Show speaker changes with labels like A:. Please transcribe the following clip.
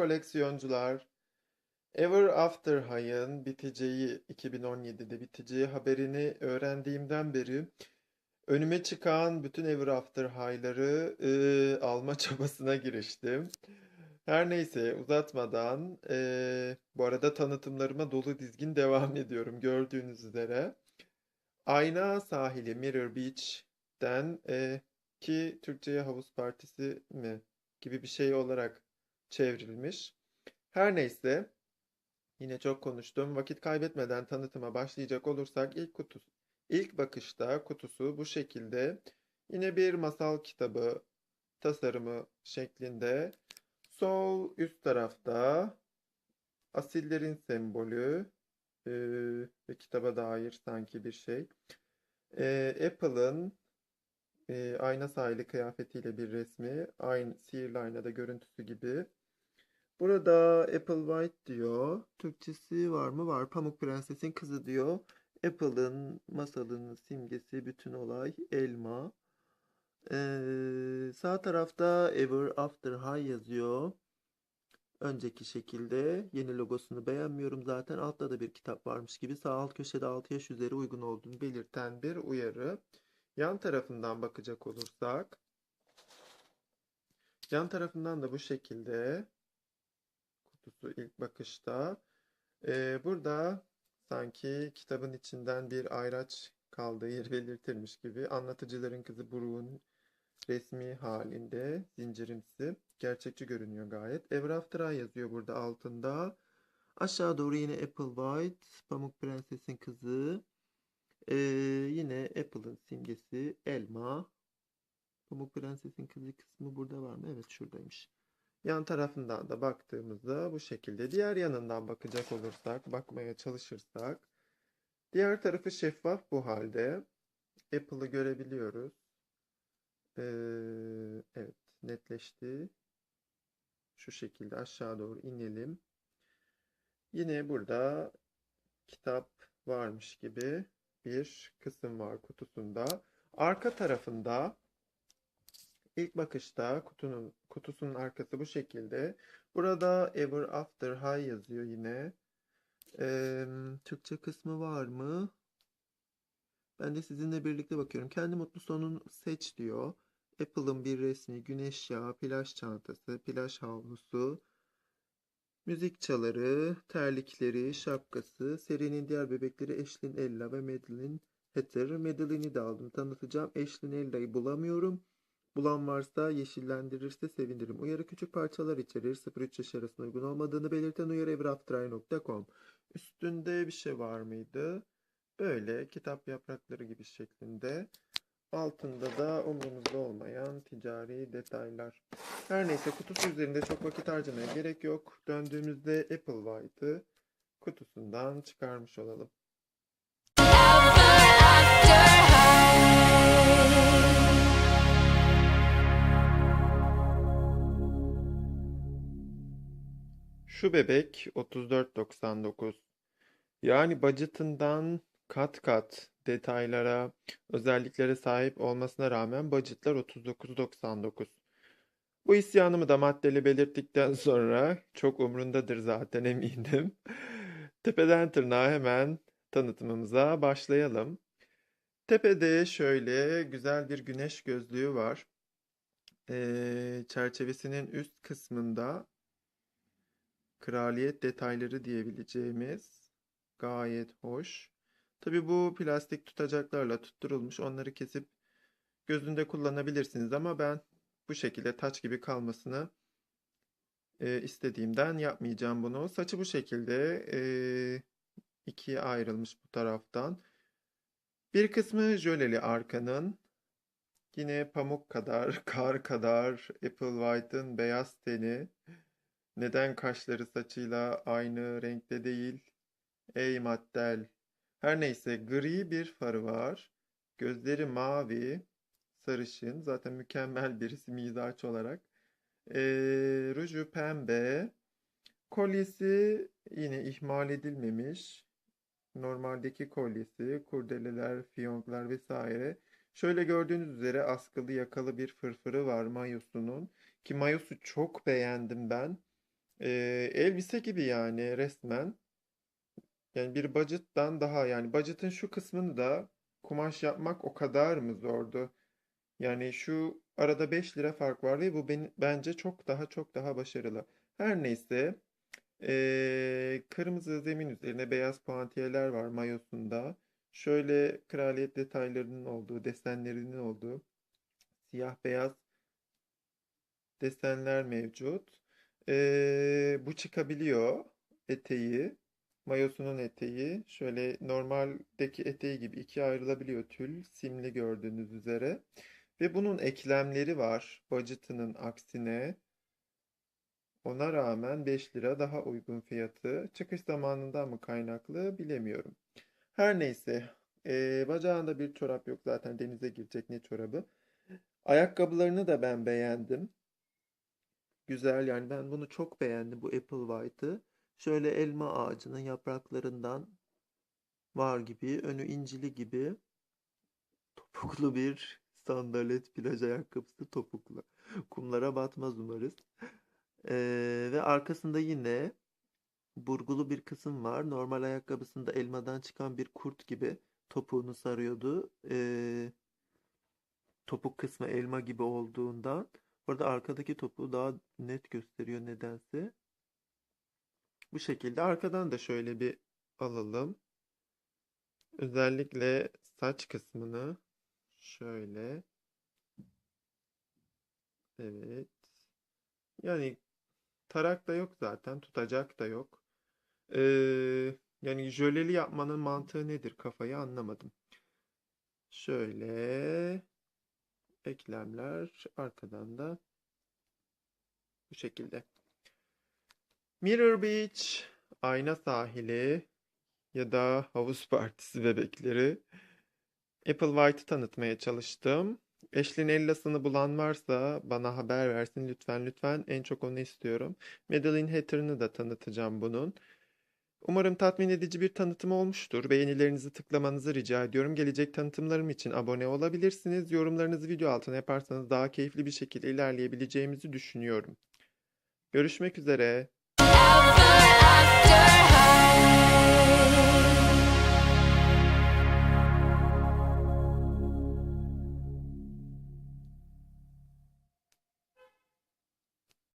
A: koleksiyoncular. Ever After High'ın biteceği, 2017'de biteceği haberini öğrendiğimden beri önüme çıkan bütün Ever After High'ları e, alma çabasına giriştim. Her neyse uzatmadan e, bu arada tanıtımlarıma dolu dizgin devam ediyorum gördüğünüz üzere. Ayna Sahili Mirror Beach'ten e, ki Türkçe'ye havuz partisi mi gibi bir şey olarak çevrilmiş. Her neyse yine çok konuştum. Vakit kaybetmeden tanıtıma başlayacak olursak ilk kutusu, ilk bakışta kutusu bu şekilde. Yine bir masal kitabı tasarımı şeklinde. Sol üst tarafta asillerin sembolü e, ve kitaba dair sanki bir şey. E, Apple'ın e, ayna sahili kıyafetiyle bir resmi. Aynı sihirli aynada görüntüsü gibi. Burada Apple White diyor. Türkçesi var mı? Var. Pamuk Prenses'in kızı diyor. Apple'ın masalının simgesi bütün olay elma. Ee, sağ tarafta Ever After High yazıyor. Önceki şekilde yeni logosunu beğenmiyorum zaten. Altta da bir kitap varmış gibi sağ alt köşede 6 yaş üzeri uygun olduğunu belirten bir uyarı. Yan tarafından bakacak olursak yan tarafından da bu şekilde kutusu ilk bakışta. Ee, burada sanki kitabın içinden bir ayraç kaldığı yer belirtilmiş gibi anlatıcıların kızı Brooke'un resmi halinde zincirimsi gerçekçi görünüyor gayet. Ever After High yazıyor burada altında. Aşağı doğru yine Apple White, Pamuk Prenses'in kızı. Ee, yine Apple'ın simgesi elma. Pamuk Prenses'in kızı kısmı burada var mı? Evet şuradaymış. Yan tarafından da baktığımızda bu şekilde. Diğer yanından bakacak olursak, bakmaya çalışırsak. Diğer tarafı şeffaf bu halde. Apple'ı görebiliyoruz. Ee, evet netleşti. Şu şekilde aşağı doğru inelim. Yine burada kitap varmış gibi bir kısım var kutusunda. Arka tarafında ilk bakışta kutunun kutusunun arkası bu şekilde. Burada Ever After High yazıyor yine. Ee, Türkçe kısmı var mı? Ben de sizinle birlikte bakıyorum. Kendi mutlu sonun seç diyor. Apple'ın bir resmi, güneş yağı, plaj çantası, plaj havlusu, müzik çaları, terlikleri, şapkası, serinin diğer bebekleri Ashlyn Ella ve Madeline Hatter. Madeline'i de aldım. Tanıtacağım. Ashlyn Ella'yı bulamıyorum. Bulan varsa yeşillendirirse sevinirim. Uyarı küçük parçalar içerir. 0-3 yaş arasında uygun olmadığını belirten uyarı everaftereye.com. Üstünde bir şey var mıydı? Böyle kitap yaprakları gibi şeklinde. Altında da umurumuzda olmayan ticari detaylar. Her neyse kutusu üzerinde çok vakit harcamaya gerek yok. Döndüğümüzde Apple White'ı kutusundan çıkarmış olalım. Şu bebek 34.99. Yani budgetından kat kat detaylara, özelliklere sahip olmasına rağmen budgetlar 39.99. Bu isyanımı da maddeli belirttikten sonra çok umrundadır zaten eminim. Tepeden tırnağa hemen tanıtımımıza başlayalım. Tepede şöyle güzel bir güneş gözlüğü var. Ee, çerçevesinin üst kısmında kraliyet detayları diyebileceğimiz gayet hoş. Tabii bu plastik tutacaklarla tutturulmuş. Onları kesip gözünde kullanabilirsiniz ama ben bu şekilde taç gibi kalmasını e, istediğimden yapmayacağım bunu. Saçı bu şekilde e, ikiye ayrılmış bu taraftan. Bir kısmı jöleli arkanın. Yine pamuk kadar, kar kadar, Apple White'ın beyaz teni. Neden kaşları saçıyla aynı renkte değil? Ey maddel. Her neyse gri bir farı var. Gözleri mavi, sarışın. Zaten mükemmel birisi mizaç olarak. Ee, ruju pembe. Kolyesi yine ihmal edilmemiş. Normaldeki kolyesi, kurdeleler, fiyonklar vesaire. Şöyle gördüğünüz üzere askılı yakalı bir fırfırı var mayosunun. Ki mayosu çok beğendim ben. Elbise gibi yani resmen. Yani bir budget'tan daha yani budget'ın şu kısmını da kumaş yapmak o kadar mı zordu? Yani şu arada 5 lira fark var ve bu beni, bence çok daha çok daha başarılı. Her neyse ee, kırmızı zemin üzerine beyaz puantiyeler var mayosunda. Şöyle kraliyet detaylarının olduğu, desenlerinin olduğu siyah beyaz desenler mevcut. Ee, bu çıkabiliyor eteği. Mayosunun eteği. Şöyle normaldeki eteği gibi ikiye ayrılabiliyor tül. Simli gördüğünüz üzere. Ve bunun eklemleri var. Budget'ının aksine. Ona rağmen 5 lira daha uygun fiyatı. Çıkış zamanından mı kaynaklı bilemiyorum. Her neyse. Ee, bacağında bir çorap yok zaten denize girecek ne çorabı. Ayakkabılarını da ben beğendim. Güzel yani ben bunu çok beğendim bu Apple White'ı. Şöyle elma ağacının yapraklarından var gibi, önü incili gibi topuklu bir sandalet plaj ayakkabısı topuklu. Kumlara batmaz umarız. Ee, ve arkasında yine burgulu bir kısım var. Normal ayakkabısında elmadan çıkan bir kurt gibi topuğunu sarıyordu. Ee, topuk kısmı elma gibi olduğundan. Burada arkadaki topuğu daha net gösteriyor nedense. Bu şekilde arkadan da şöyle bir alalım. Özellikle saç kısmını şöyle. Evet. Yani tarak da yok zaten, tutacak da yok. Ee, yani jöleli yapmanın mantığı nedir kafayı anlamadım. Şöyle eklemler arkadan da bu şekilde. Mirror Beach, ayna sahili ya da havuz partisi bebekleri. Apple White'ı tanıtmaya çalıştım. Ashley'nin Ella'sını bulan varsa bana haber versin lütfen lütfen. En çok onu istiyorum. Madeline Hatter'ını da tanıtacağım bunun. Umarım tatmin edici bir tanıtım olmuştur. Beğenilerinizi tıklamanızı rica ediyorum. Gelecek tanıtımlarım için abone olabilirsiniz. Yorumlarınızı video altına yaparsanız daha keyifli bir şekilde ilerleyebileceğimizi düşünüyorum. Görüşmek üzere.